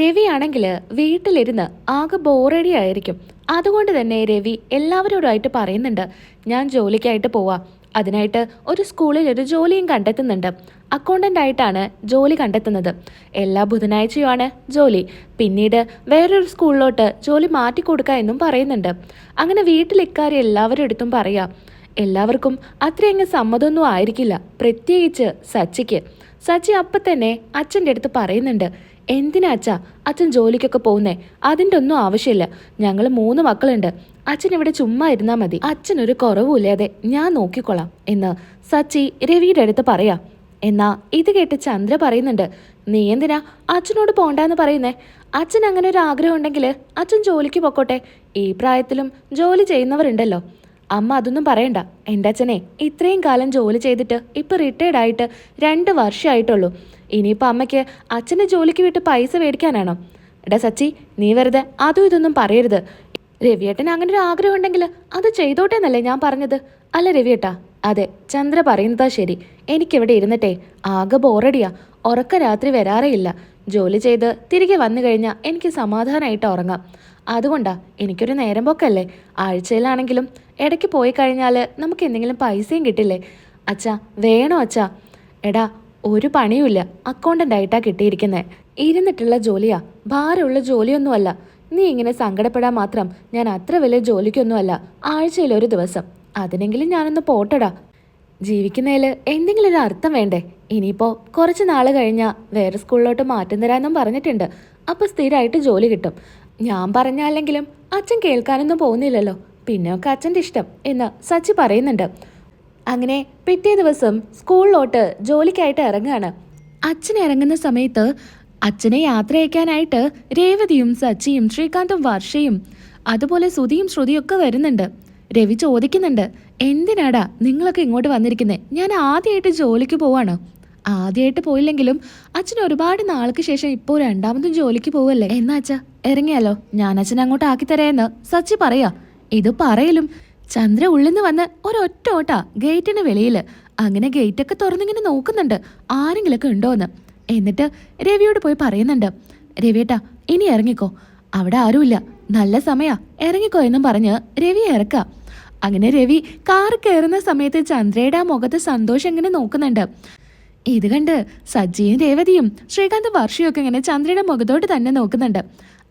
രവിയാണെങ്കിൽ വീട്ടിലിരുന്ന് ആകെ ബോറടി ആയിരിക്കും. അതുകൊണ്ട് തന്നെ രവി എല്ലാവരോടുമായിട്ട് പറയുന്നുണ്ട് ഞാൻ ജോലിക്കായിട്ട് പോവാം. അതിനായിട്ട് ഒരു സ്കൂളിൽ ഒരു ജോലിയും കണ്ടെത്തുന്നുണ്ട്. അക്കൗണ്ടന്റ് ആയിട്ടാണ് ജോലി കണ്ടെത്തുന്നത്. എല്ലാ ബുധനാഴ്ചയുമാണ് ജോലി. പിന്നീട് വേറൊരു സ്കൂളിലോട്ട് ജോലി മാറ്റി മാറ്റിക്കൊടുക്കുക എന്നും പറയുന്നുണ്ട്. അങ്ങനെ വീട്ടിൽ ഇക്കാര്യം എല്ലാവരും അടുത്തും പറയാം എല്ലാവർക്കും അത്രയങ്ങ് സമ്മതമൊന്നും ആയിരിക്കില്ല. പ്രത്യേകിച്ച് സച്ചിക്ക്. സച്ചി അപ്പം തന്നെ അച്ഛന്റെ അടുത്ത് പറയുന്നുണ്ട് എന്തിനാ അച്ഛാ? അച്ഛൻ ജോലിക്കൊക്കെ പോകുന്നേ. അതിന്റെ ഒന്നും ആവശ്യമില്ല. ഞങ്ങൾ മൂന്ന് മക്കളുണ്ട്. അച്ഛൻ ഇവിടെ ചുമ്മാ ഇരുന്നാൽ മതി. അച്ഛനൊരു കുറവുമില്ലാതെ ഞാൻ നോക്കിക്കൊള്ളാം എന്ന് സച്ചി രവിയുടെ അടുത്ത് പറയാം. എന്നാ ഇത് കേട്ട് ചന്ദ്ര പറയുന്നുണ്ട്. നീ എന്തിനാ അച്ഛനോട് പോണ്ടെന്ന് പറയുന്നേ? അച്ഛൻ അങ്ങനെ ഒരു ആഗ്രഹം ഉണ്ടെങ്കിൽ അച്ഛൻ ജോലിക്ക് പൊക്കോട്ടെ. ഈ പ്രായത്തിലും ജോലി ചെയ്യുന്നവരുണ്ടല്ലോ. അമ്മ അതൊന്നും പറയണ്ട. എന്റെ അച്ഛനെ ഇത്രയും കാലം ജോലി ചെയ്തിട്ട് ഇപ്പം റിട്ടയർഡ് ആയിട്ട് രണ്ട് വർഷമായിട്ടുള്ളൂ ഇനിയിപ്പോൾ അമ്മയ്ക്ക് അച്ഛന്റെ ജോലിക്ക് വിട്ട് പൈസ മേടിക്കാനാണോ? എടാ സച്ചി നീ വെറുതെ അതും ഇതൊന്നും പറയരുത്. രവിയേട്ടന് അങ്ങനെ ഒരു ആഗ്രഹം ഉണ്ടെങ്കിൽ അത് ചെയ്തോട്ടെ എന്നല്ലേ ഞാൻ പറഞ്ഞത്. അല്ല രവിയേട്ടാ അതെ ചന്ദ്ര പറയുന്നതാ ശരി. എനിക്കിവിടെ ഇരുന്നിട്ടേ ആകെ ബോറടിയാ. ഉറക്ക രാത്രി വരാറേ ഇല്ല ജോലി ചെയ്ത് തിരികെ വന്നു കഴിഞ്ഞാൽ എനിക്ക് സമാധാനമായിട്ട് ഉറങ്ങാം. അതുകൊണ്ടാ എനിക്കൊരു നേരം പോക്കല്ലേ. ആഴ്ചയിലാണെങ്കിലും ഇടയ്ക്ക് പോയി കഴിഞ്ഞാൽ നമുക്ക് എന്തെങ്കിലും പൈസയും കിട്ടില്ലേ. അച്ഛാ വേണോ അച്ഛാ? എടാ ഒരു പണിയുമില്ല. അക്കൗണ്ടന്റ് ആയിട്ടാ കിട്ടിയിരിക്കുന്നത് ഇരുന്നിട്ടുള്ള ജോലിയാ. ഭാരമുള്ള ജോലിയൊന്നുമല്ല. നീ ഇങ്ങനെ സങ്കടപ്പെടാൻ മാത്രം ഞാൻ അത്ര വലിയ ജോലിക്കൊന്നുമല്ല. ആഴ്ചയിൽ ഒരു ദിവസം. അതിനെങ്കിലും ഞാനൊന്ന് പോട്ടടാ. ജീവിക്കുന്നതിൽ എന്തെങ്കിലും ഒരു അർത്ഥം വേണ്ടേ? ഇനിയിപ്പോൾ കുറച്ച് നാൾ കഴിഞ്ഞാൽ വേറെ സ്കൂളിലോട്ട് മാറ്റം തരാമെന്നും പറഞ്ഞിട്ടുണ്ട്. അപ്പോൾ സ്ഥിരമായിട്ട് ജോലി കിട്ടും. ഞാൻ പറഞ്ഞാലെങ്കിലും അച്ഛൻ കേൾക്കാനൊന്നും പോകുന്നില്ലല്ലോ. പിന്നെയൊക്കെ അച്ഛന്റെ ഇഷ്ടം എന്ന് സച്ചി പറയുന്നുണ്ട്. അങ്ങനെ പിറ്റേ ദിവസം സ്കൂളിലോട്ട് ജോലിക്കായിട്ട് ഇറങ്ങുകയാണ്. അച്ഛൻ ഇറങ്ങുന്ന സമയത്ത് അച്ഛനെ യാത്ര അയക്കാനായിട്ട് രേവതിയും സച്ചിയും ശ്രീകാന്തും വർഷയും അതുപോലെ ശ്രുതിയും ഒക്കെ വരുന്നുണ്ട്. രവി ചോദിക്കുന്നുണ്ട് എന്തിനാടാ നിങ്ങളൊക്കെ ഇങ്ങോട്ട് വന്നിരിക്കുന്നത് ഞാൻ ആദ്യമായിട്ട് ജോലിക്ക് പോവാണ്. ആദ്യമായിട്ട് പോയില്ലെങ്കിലും അച്ഛൻ ഒരുപാട് നാൾക്ക് ശേഷം ഇപ്പോൾ രണ്ടാമതും ജോലിക്ക് പോവല്ലേ? എന്നാ അച്ഛാ ഇറങ്ങിയാലോ? ഞാൻ അച്ഛൻ അങ്ങോട്ട് ആക്കി തരാന്ന് സച്ചി പറയാ. ഇത് പറയലും ചന്ദ്ര ഉള്ളിന്ന് വന്ന് ഒരൊറ്റ ഓട്ടാ ഗേറ്റിന് വെളിയിൽ അങ്ങനെ ഗേറ്റൊക്കെ തുറന്നിങ്ങനെ നോക്കുന്നുണ്ട്. ആരെങ്കിലൊക്കെ ഉണ്ടോന്ന്. എന്നിട്ട് രവിയോട് പോയി പറയുന്നുണ്ട്. രവിയേട്ടാ ഇനി ഇറങ്ങിക്കോ. അവിടെ ആരുമില്ല. നല്ല സമയാ. ഇറങ്ങിക്കോ എന്നും പറഞ്ഞ് രവി ഇറക്ക. അങ്ങനെ രവി കാർ കയറുന്ന സമയത്ത് ചന്ദ്രയുടെ ആ മുഖത്ത് സന്തോഷം ഇങ്ങനെ നോക്കുന്നുണ്ട്. ഇത് കണ്ട് സജ്ജിയും രേവതിയും ശ്രീകാന്ത് വർഷയൊക്കെ ഇങ്ങനെ ചന്ദ്രയുടെ മുഖത്തോട്ട് തന്നെ നോക്കുന്നുണ്ട്.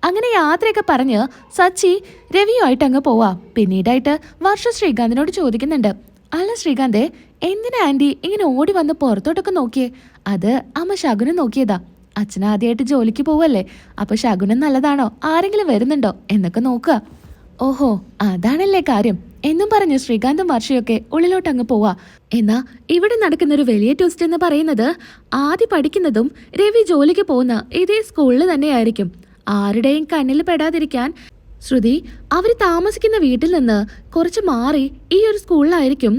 അങ്ങനെ യാത്രയൊക്കെ പറഞ്ഞ് സച്ചി രവിയുമായിട്ട് അങ്ങ് പോവാ. പിന്നീടായിട്ട് വർഷ ശ്രീകാന്തിനോട് ചോദിക്കുന്നുണ്ട്. അല്ല ശ്രീകാന്തേ എന്തിനാ ആന്റി ഇങ്ങനെ ഓടി വന്ന് പുറത്തോട്ടൊക്കെ നോക്കിയേ? അത് അമ്മ ശകുനം നോക്കിയതാ. അച്ഛൻ ആദ്യമായിട്ട് ജോലിക്ക് പോവല്ലേ? അപ്പൊ ശകുനം നല്ലതാണോ? ആരെങ്കിലും വരുന്നുണ്ടോ? എന്നൊക്കെ നോക്കുക. ഓഹോ അതാണല്ലേ കാര്യം. എന്നും പറഞ്ഞു ശ്രീകാന്തും വർഷയൊക്കെ ഉള്ളിലോട്ട് അങ്ങ് പോവാ. എന്നാ ഇവിടെ നടക്കുന്ന ഒരു വലിയ ട്വിസ്റ്റ് എന്ന് പറയുന്നത് ആദ്യം പഠിക്കുന്നതും രവി ജോലിക്ക് പോകുന്ന ഇതേ സ്കൂളിൽ തന്നെയായിരിക്കും. ആരുടെയും കണ്ണിൽ പെടാതിരിക്കാൻ. ശ്രുതി അവർ താമസിക്കുന്ന വീട്ടിൽ നിന്ന് കുറച്ച് മാറി ഈ ഒരു സ്കൂളിലായിരിക്കും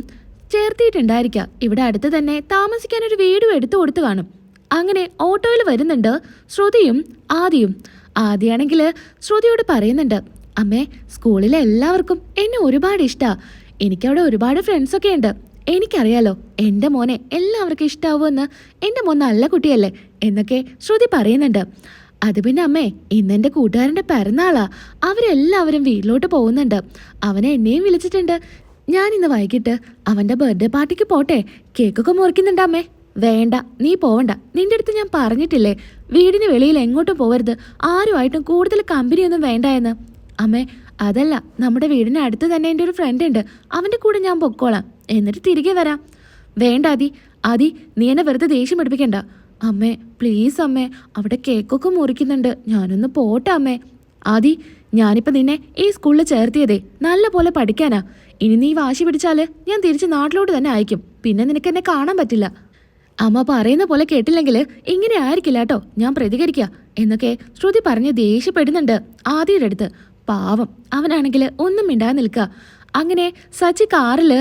ചേർത്തിയിട്ടുണ്ടായിരിക്കുക ഇവിടെ അടുത്ത് തന്നെ താമസിക്കാൻ ഒരു വീടും എടുത്തു കൊടുത്തു കാണും. അങ്ങനെ ഓട്ടോയിൽ വരുന്നുണ്ട് ശ്രുതിയും ആദിയും. ആദിയാണെങ്കിൽ ശ്രുതിയോട് പറയുന്നുണ്ട് അമ്മേ സ്കൂളിലെ എല്ലാവർക്കും എന്നെ ഒരുപാട് ഇഷ്ടാ. എനിക്കവിടെ ഒരുപാട് ഫ്രണ്ട്സൊക്കെ ഉണ്ട് എനിക്കറിയാലോ എന്റെ മോനെ എല്ലാവർക്കും ഇഷ്ടാവുമെന്ന് എന്റെ മോൻ നല്ല കുട്ടിയല്ലേ എന്നൊക്കെ ശ്രുതി പറയുന്നുണ്ട്. അത് പിന്നെ അമ്മേ ഇന്നെന്റെ കൂട്ടുകാരന്റെ പിറന്നാളാ. അവരെല്ലാവരും വീട്ടിലോട്ട് പോകുന്നുണ്ട്. അവനെ എന്നെയും വിളിച്ചിട്ടുണ്ട്. ഞാൻ ഇന്ന് വൈകിട്ട് അവന്റെ ബർത്ത്ഡേ പാർട്ടിക്ക് പോട്ടെ. കേക്കൊക്കെ മുറിക്കുന്നുണ്ട് അമ്മേ. വേണ്ട നീ പോവണ്ട. നിന്റെ അടുത്ത് ഞാൻ പറഞ്ഞിട്ടില്ലേ വീടിന് വെളിയിൽ എങ്ങോട്ടും പോവരുത്. ആരുമായിട്ടും കൂടുതൽ കമ്പനിയൊന്നും വേണ്ട എന്ന് അമ്മേ അതല്ല നമ്മുടെ വീടിന് അടുത്ത് തന്നെ എന്റെ ഒരു ഫ്രണ്ട് ഉണ്ട്. അവന്റെ കൂടെ ഞാൻ പൊക്കോളാം. എന്നിട്ട് തിരികെ വരാം. വേണ്ട ആദി. ആദി നീ എന്നെ വെറുതെ ദേഷ്യം പഠിപ്പിക്കണ്ട അമ്മേ പ്ലീസ് അമ്മേ അവിടെ കേക്കൊക്കെ മുറിക്കുന്നുണ്ട്. ഞാനൊന്ന് പോട്ടെ അമ്മേ. ആദി ഞാനിപ്പോൾ നിന്നെ ഈ സ്കൂളിൽ ചേർത്തിയതേ. നല്ല പോലെ പഠിക്കാനാ. ഇനി നീ വാശി പിടിച്ചാൽ ഞാൻ തിരിച്ച് നാട്ടിലോട്ട് തന്നെ അയക്കും. പിന്നെ നിനക്ക് എന്നെ കാണാൻ പറ്റില്ല. അമ്മ പറയുന്ന പോലെ കേട്ടില്ലെങ്കിൽ ഇങ്ങനെ ആയിരിക്കില്ല കേട്ടോ. ഞാൻ പ്രതികരിക്കുക എന്നൊക്കെ ശ്രുതി പറഞ്ഞ് ദേഷ്യപ്പെടുന്നുണ്ട് ആദിയുടെ അടുത്ത്. പാവം. അവനാണെങ്കിൽ ഒന്നും മിണ്ടാതെ നിൽക്കുക അങ്ങനെ സച്ചി കാറിൽ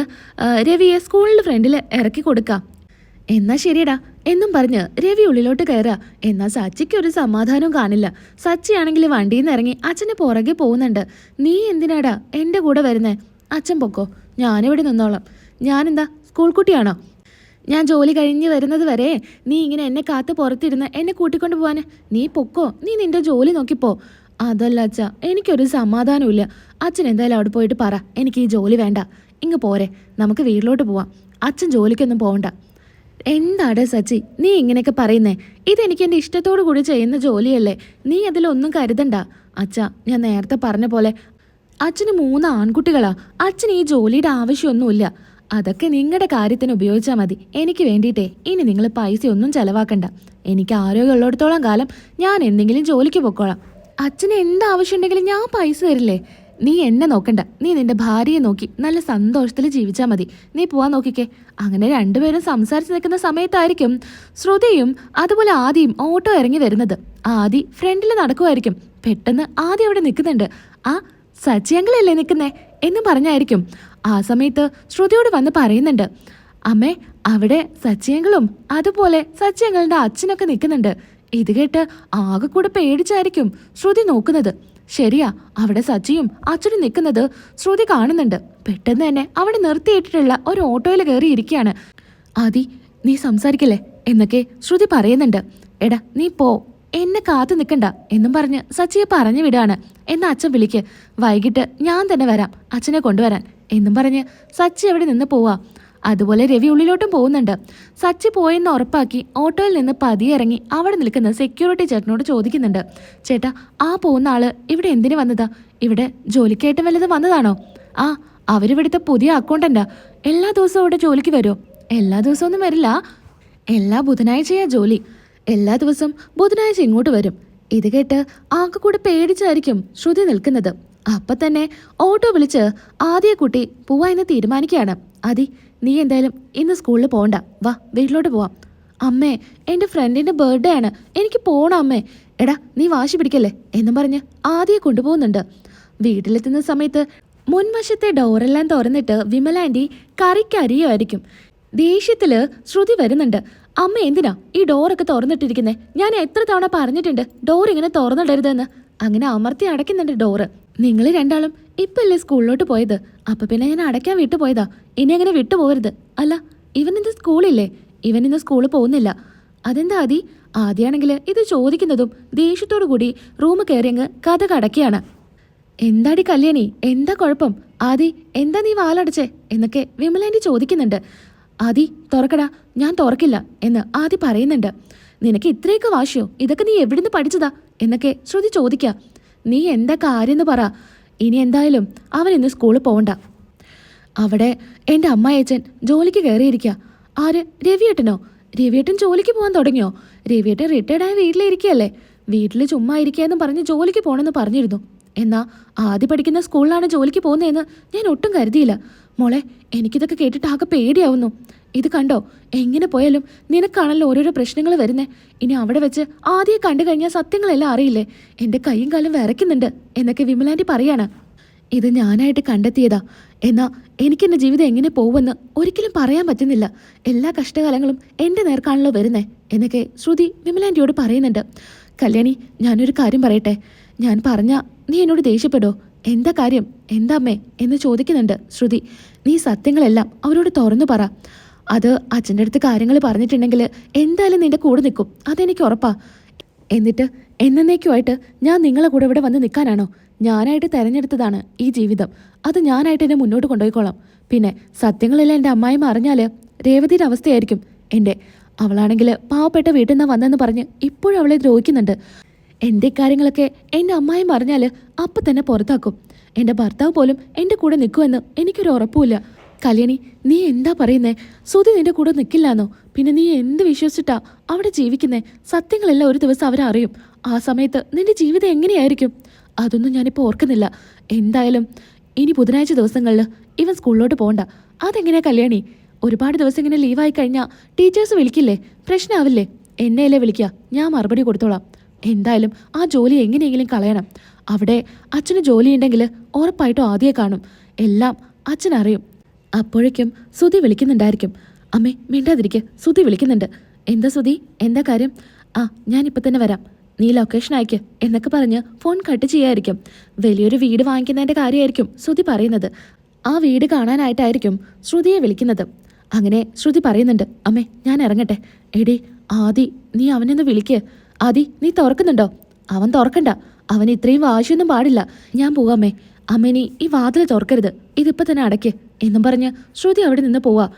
രവിയെ സ്കൂളിൽ ഫ്രണ്ടിൽ ഇറക്കി കൊടുക്കുക എന്നാ ശരിയടാ. എന്നും പറഞ്ഞ് രവി ഉള്ളിലോട്ട് കയറുക. എന്നാൽ സച്ചിക്ക് ഒരു സമാധാനവും കാണില്ല. സച്ചിയാണെങ്കിൽ വണ്ടിയിൽ നിന്ന് ഇറങ്ങി അച്ഛന് പുറകെ പോകുന്നുണ്ട്. നീ എന്തിനാടാ എന്റെ കൂടെ വരുന്നേ? അച്ഛൻ പൊക്കോ. ഞാനിവിടെ നിന്നോളാം. ഞാനെന്താ? സ്കൂൾ കുട്ടിയാണോ? ഞാൻ ജോലി കഴിഞ്ഞ് വരുന്നത് വരെ നീ ഇങ്ങനെ എന്നെ കാത്ത് പുറത്തിരുന്ന് എന്നെ കൂട്ടിക്കൊണ്ട് പോവാൻ നീ പൊക്കോ. നീ നിന്റെ ജോലി നോക്കിപ്പോ. അതല്ല അച്ഛ എനിക്കൊരു സമാധാനമില്ല അച്ഛൻ എന്തായാലും അവിടെ പോയിട്ട് പറ എനിക്ക് ഈ ജോലി വേണ്ട. ഇങ്ങ് പോരെ നമുക്ക് വീട്ടിലോട്ട് പോവാം. അച്ഛൻ ജോലിക്കൊന്നും പോകണ്ട എന്താടെ സച്ചി നീ ഇങ്ങനെയൊക്കെ പറയുന്നേ? ഇതെനിക്ക് എന്റെ ഇഷ്ടത്തോടു കൂടി ചെയ്യുന്ന ജോലിയല്ലേ? നീ അതിലൊന്നും കരുതണ്ട. അച്ഛ ഞാൻ നേരത്തെ പറഞ്ഞ പോലെ അച്ഛന് മൂന്ന് ആൺകുട്ടികളാ. അച്ഛന് ഈ ജോലിയുടെ ആവശ്യമൊന്നുമില്ല. അതൊക്കെ നിങ്ങളുടെ കാര്യത്തിന് ഉപയോഗിച്ചാൽ മതി. എനിക്ക് വേണ്ടിയിട്ടേ ഇനി നിങ്ങൾ പൈസ ഒന്നും ചെലവാക്കണ്ട. എനിക്ക് ആരോഗ്യമുള്ളിടത്തോളം കാലം ഞാൻ എന്തെങ്കിലും ജോലിക്ക് പൊക്കോളാം. അച്ഛന് എന്ത് ആവശ്യമുണ്ടെങ്കിലും ഞാൻ പൈസ തരില്ലേ? നീ എന്നെ നോക്കണ്ട. നീ നിന്റെ ഭാര്യയെ നോക്കി നല്ല സന്തോഷത്തിൽ ജീവിച്ചാൽ മതി. നീ പോവാൻ നോക്കിക്കേ. അങ്ങനെ രണ്ടുപേരും സംസാരിച്ച് നിൽക്കുന്ന സമയത്തായിരിക്കും ശ്രുതിയും അതുപോലെ ആദിയും ഓട്ടോ ഇറങ്ങി വരുന്നത്. ആദി ഫ്രണ്ടിൽ നടക്കുമായിരിക്കും. പെട്ടെന്ന് ആദി അവിടെ നിൽക്കുന്നുണ്ട്. ആ സച്ചിയങ്കളല്ലേ നിൽക്കുന്നേ? എന്ന് പറഞ്ഞായിരിക്കും. ആ സമയത്ത് ശ്രുതിയോട് വന്ന് പറയുന്നുണ്ട്. അമ്മേ അവിടെ സച്ചിയങ്കിളും അതുപോലെ സച്ചിയങ്ങളുടെ അച്ഛനൊക്കെ നിൽക്കുന്നുണ്ട്. ഇത് കേട്ട് ആകെ കൂടെ പേടിച്ചായിരിക്കും ശ്രുതി നോക്കുന്നത്. ശരിയാ അവിടെ സച്ചിയും അച്ഛനും നിൽക്കുന്നത് ശ്രുതി കാണുന്നുണ്ട്. പെട്ടെന്ന് തന്നെ അവിടെ നിർത്തിയിട്ടിട്ടുള്ള ഒരു ഓട്ടോയിൽ കയറി ഇരിക്കുകയാണ് ആദി നീ സംസാരിക്കല്ലേ? എന്നൊക്കെ ശ്രുതി പറയുന്നുണ്ട്. എടാ നീ പോ. എന്നെ കാത്തു നിൽക്കണ്ട എന്നും പറഞ്ഞ് സച്ചിയെ പറഞ്ഞു വിടാണ്. എന്നാ അച്ഛൻ വിളിക്ക്. വൈകിട്ട് ഞാൻ തന്നെ വരാം അച്ഛനെ കൊണ്ടുവരാൻ എന്നും പറഞ്ഞ് സച്ചി അവിടെ നിന്ന് പോവാ. അതുപോലെ രവി ഉള്ളിലോട്ടും പോകുന്നുണ്ട്. സച്ചി പോയെന്ന് ഉറപ്പാക്കി ഓട്ടോയിൽ നിന്ന് പതിയെ ഇറങ്ങി അവിടെ നിൽക്കുന്ന സെക്യൂരിറ്റി ചേട്ടനോട് ചോദിക്കുന്നുണ്ട്. ചേട്ടാ ആ പോകുന്ന ആൾ ഇവിടെ എന്തിനു വന്നതാ? ഇവിടെ ജോലിക്കായിട്ട് വല്ലതും വന്നതാണോ? ആ അവരിവിടുത്തെ പുതിയ അക്കൗണ്ടന്റാ എല്ലാ ദിവസവും ഇവിടെ ജോലിക്ക് വരുമോ എല്ലാ ദിവസമൊന്നും വരില്ല. എല്ലാ ബുധനാഴ്ചയാ ജോലി. എല്ലാ ദിവസവും ബുധനാഴ്ച ഇങ്ങോട്ട് വരും. ഇത് കേട്ട് ആകെ കൂടെ പേടിച്ചായിരിക്കും ശ്രുതി നിൽക്കുന്നത്. അപ്പൊ തന്നെ ഓട്ടോ വിളിച്ച് ആദ്യ കുട്ടി പോവാ എന്ന് തീരുമാനിക്കുകയാണ്. അതി നീ എന്തായാലും ഇന്ന് സ്കൂളിൽ പോകണ്ട വാ വീട്ടിലോട്ട് പോവാം. അമ്മേ എന്റെ ഫ്രണ്ടിന്റെ ബർത്ത്ഡേ ആണ്. എനിക്ക് പോണം അമ്മേ. എടാ നീ വാശി പിടിക്കല്ലേ? എന്നും പറഞ്ഞ് ആദ്യം കൊണ്ടുപോകുന്നുണ്ട്. വീട്ടിലെത്തുന്ന സമയത്ത് മുൻവശത്തെ ഡോറെല്ലാം തുറന്നിട്ട് വിമലാന്റി കറിക്കരിയുമായിരിക്കും ദേഷ്യത്തിൽ ശ്രുതി വരുന്നുണ്ട്. അമ്മ എന്തിനാ ഈ ഡോറൊക്കെ തുറന്നിട്ടിരിക്കുന്നേ? ഞാൻ എത്ര തവണ പറഞ്ഞിട്ടുണ്ട് ഡോർ ഇങ്ങനെ തുറന്നിടരുതെന്ന്. അങ്ങനെ അമർത്തി അടയ്ക്കുന്നുണ്ട് ഡോറ് നിങ്ങൾ രണ്ടാളും ഇപ്പല്ലേ സ്കൂളിലോട്ട് പോയത്? അപ്പൊ പിന്നെ ഞാൻ അടയ്ക്കാൻ വിട്ടു പോയതാ. ഇനി അങ്ങനെ വിട്ടു അല്ല ഇവൻ ഇന്ന് സ്കൂളില്ലേ? ഇവൻ ഇന്ന് സ്കൂളിൽ പോകുന്നില്ല. അതെന്താ ആദി? ആദ്യമാണെങ്കിൽ ഇത് ചോദിക്കുന്നതും ദേഷ്യത്തോടു കൂടി റൂം കയറിയങ്ങ് കഥ കടക്കുകയാണ്. എന്താടി കല്യാണി? എന്താ കുഴപ്പം? ആദി എന്താ നീ വാലടച്ചേ? എന്നൊക്കെ വിമലാന്റി ചോദിക്കുന്നുണ്ട്. ആദി തുറക്കടാ ഞാൻ തുറക്കില്ല എന്ന് ആദി പറയുന്നുണ്ട്. നിനക്ക് ഇത്രയൊക്കെ വാശിയോ? ഇതൊക്കെ നീ എവിടുന്ന് പഠിച്ചതാ? എന്നൊക്കെ ശ്രുതി ചോദിക്ക. നീ എന്താ കാര്യമെന്ന് പറ. ഇനി എന്തായാലും അവൻ ഇന്ന് സ്കൂളിൽ പോകണ്ട അവിടെ എന്റെ അമ്മായച്ചൻ ജോലിക്ക് കയറിയിരിക്കുക ആര്? രവിയേട്ടനോ? രവിയേട്ടൻ ജോലിക്ക് പോകാൻ തുടങ്ങിയോ? രവിയേട്ടൻ റിട്ടയർഡായ വീട്ടിലിരിക്കുകയല്ലേ വീട്ടിൽ ചുമ്മാ ഇരിക്കുകയെന്ന് പറഞ്ഞ് ജോലിക്ക് പോകണമെന്ന് പറഞ്ഞിരുന്നു. എന്നാൽ ആദ്യം പഠിക്കുന്ന സ്കൂളിലാണ് ജോലിക്ക് പോകുന്നതെന്ന് ഞാൻ ഒട്ടും കരുതിയില്ല. മോളെ എനിക്കിതൊക്കെ കേട്ടിട്ട് ആകെ പേടിയാവുന്നു. ഇത് കണ്ടോ? എങ്ങനെ പോയാലും നിനക്കാണല്ലോ ഓരോരോ പ്രശ്നങ്ങൾ വരുന്നേ. ഇനി അവിടെ വെച്ച് ആദ്യം കണ്ടു കഴിഞ്ഞാൽ സത്യങ്ങളെല്ലാം അറിയില്ലേ? എന്റെ കൈയും കാലും വിറയ്ക്കുന്നുണ്ട് എന്നൊക്കെ വിമലാന്റി പറയാണ്. ഇത് ഞാനായിട്ട് കണ്ടെത്തിയതാ. എന്നാ എനിക്കെന്റെ ജീവിതം എങ്ങനെ പോകുമെന്ന് ഒരിക്കലും പറയാൻ പറ്റുന്നില്ല. എല്ലാ കഷ്ടകാലങ്ങളും എന്റെ നേർക്കാണല്ലോ വരുന്നേ എന്നൊക്കെ ശ്രുതി വിമലാന്റിയോട് പറയുന്നുണ്ട്. കല്യാണി ഞാനൊരു കാര്യം പറയട്ടെ. ഞാൻ പറഞ്ഞ നീ എന്നോട് ദേഷ്യപ്പെടോ? എന്താ കാര്യം? എന്താ അമ്മേ? എന്ന് ചോദിക്കുന്നുണ്ട് ശ്രുതി. നീ സത്യങ്ങളെല്ലാം അവരോട് തുറന്നു പറ. അത് അച്ഛന്റെ അടുത്ത് കാര്യങ്ങൾ പറഞ്ഞിട്ടുണ്ടെങ്കിൽ എന്തായാലും നിന്റെ കൂടെ നിൽക്കും. അതെനിക്ക് ഉറപ്പാ. എന്നിട്ട് എന്നേക്കുമായിട്ട് ഞാൻ നിങ്ങളെ കൂടെ ഇവിടെ വന്ന് നിൽക്കാനാണോ? ഞാനായിട്ട് തിരഞ്ഞെടുത്തതാണ് ഈ ജീവിതം. അത് ഞാനായിട്ട് എന്നെ മുന്നോട്ട് കൊണ്ടുപോയിക്കോളാം. പിന്നെ സത്യങ്ങളെല്ലാം എന്റെ അമ്മായിമ്മ അറിഞ്ഞാൽ രേവതിയുടെ അവസ്ഥയായിരിക്കും എന്റെ. അവളാണെങ്കിൽ പാവപ്പെട്ട വീട്ടിൽ നിന്ന് വന്നെന്ന് പറഞ്ഞ് ഇപ്പോഴും അവളെ ദ്രോഹിക്കുന്നുണ്ട്. എന്റെ കാര്യങ്ങളൊക്കെ എന്റെ അമ്മായിമ്മ അറിഞ്ഞാൽ അപ്പം തന്നെ പുറത്താക്കും. എന്റെ ഭർത്താവ് പോലും എന്റെ കൂടെ നിൽക്കുമെന്ന് എനിക്കൊരു ഉറപ്പുമില്ല. കല്യാണി നീ എന്താ പറയുന്നേ? സുധി നിന്റെ കൂടെ നിൽക്കില്ലാന്നോ പിന്നെ നീ എന്ത് വിശ്വസിച്ചിട്ടാ അവിടെ ജീവിക്കുന്നേ? സത്യങ്ങളെല്ലാം ഒരു ദിവസം അവരറിയും. ആ സമയത്ത് നിന്റെ ജീവിതം എങ്ങനെയായിരിക്കും? അതൊന്നും ഞാനിപ്പോൾ ഓർക്കുന്നില്ല. എന്തായാലും ഇനി ബുധനാഴ്ച ദിവസങ്ങളിൽ ഇവൻ സ്കൂളിലോട്ട് പോകണ്ട അതെങ്ങനെയാ കല്യാണി? ഒരുപാട് ദിവസം ഇങ്ങനെ ലീവായി കഴിഞ്ഞാൽ ടീച്ചേഴ്സ് വിളിക്കില്ലേ? പ്രശ്നമാവില്ലേ എന്നെയല്ലേ വിളിക്കുക ഞാൻ മറുപടി കൊടുത്തോളാം. എന്തായാലും ആ ജോലി എങ്ങനെയെങ്കിലും കളയണം. അവിടെ അച്ഛന് ജോലിയുണ്ടെങ്കിൽ ഉറപ്പായിട്ടും ആദ്യമേ കാണും. എല്ലാം അച്ഛനറിയും. അപ്പോഴേക്കും സുധി വിളിക്കുന്നുണ്ടായിരിക്കും. അമ്മേ മിണ്ടാതിരിക്കെ. സുധി വിളിക്കുന്നുണ്ട്. എന്താ സുധി എന്താ കാര്യം? ആ ഞാനിപ്പോൾ തന്നെ വരാം. നീ ലൊക്കേഷൻ അയക്ക് എന്നൊക്കെ പറഞ്ഞ് ഫോൺ കട്ട് ചെയ്യായിരിക്കും. വലിയൊരു വീട് വാങ്ങിക്കുന്നതിന്റെ കാര്യമായിരിക്കും ശ്രുതി പറയുന്നത്. ആ വീട് കാണാനായിട്ടായിരിക്കും ശ്രുതിയെ വിളിക്കുന്നത്. അങ്ങനെ ശ്രുതി പറയുന്നുണ്ട് അമ്മേ ഞാൻ ഇറങ്ങട്ടെ. എടി ആദി നീ അവനൊന്ന് വിളിക്ക്. ആദി നീ തുറക്കുന്നുണ്ടോ? അവൻ തുറക്കണ്ട. അവൻ ഇത്രയും വാശിയൊന്നും പാടില്ല. ഞാൻ പോവാമേ അമ്മേനി ഈ വാതിൽ തുറക്കരുത്. ഇതിപ്പോ തന്നെ അടയ്ക്ക് എന്നും പറഞ്ഞ് ശ്രുതി അവിടെ നിന്ന് പോവാ.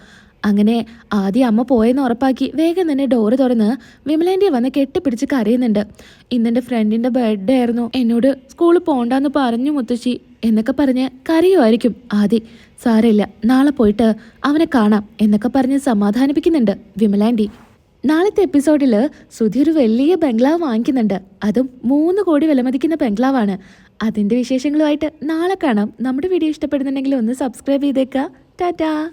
അങ്ങനെ ആദ്യം അമ്മ പോയെന്ന് ഉറപ്പാക്കി വേഗം തന്നെ ഡോറ് തുറന്ന് വിമലേന്റെ വന്ന് കെട്ടിപ്പിടിച്ച് കരയുന്നുണ്ട്. ഇന്നെന്റെ ഫ്രണ്ടിന്റെ ബർത്ത്ഡേ ആയിരുന്നു. എന്നോട് സ്കൂളിൽ പോകണ്ടെന്ന് പറഞ്ഞു മുത്തശ്ശി എന്നൊക്കെ പറഞ്ഞ് കരയുമായിരിക്കും ആദി. സാരമില്ല നാളെ പോയിട്ട് അവനെ കാണാം എന്നൊക്കെ പറഞ്ഞ് സമാധാനിപ്പിക്കുന്നുണ്ട് വിമലാന്റി നാളത്തെ എപ്പിസോഡിൽ സുധി ഒരു വലിയ ബംഗ്ലാവ് വാങ്ങിക്കുന്നുണ്ട്. അതും മൂന്ന് കോടി വിലമതിക്കുന്ന ബംഗ്ലാവാണ്. അതിന്റെ വിശേഷങ്ങളുമായിട്ട് നാളെ കാണാം. നമ്മുടെ വീഡിയോ ഇഷ്ടപ്പെടുന്നുണ്ടെങ്കിൽ ഒന്ന് സബ്സ്ക്രൈബ് ചെയ്തേക്കാം ടാറ്റാ.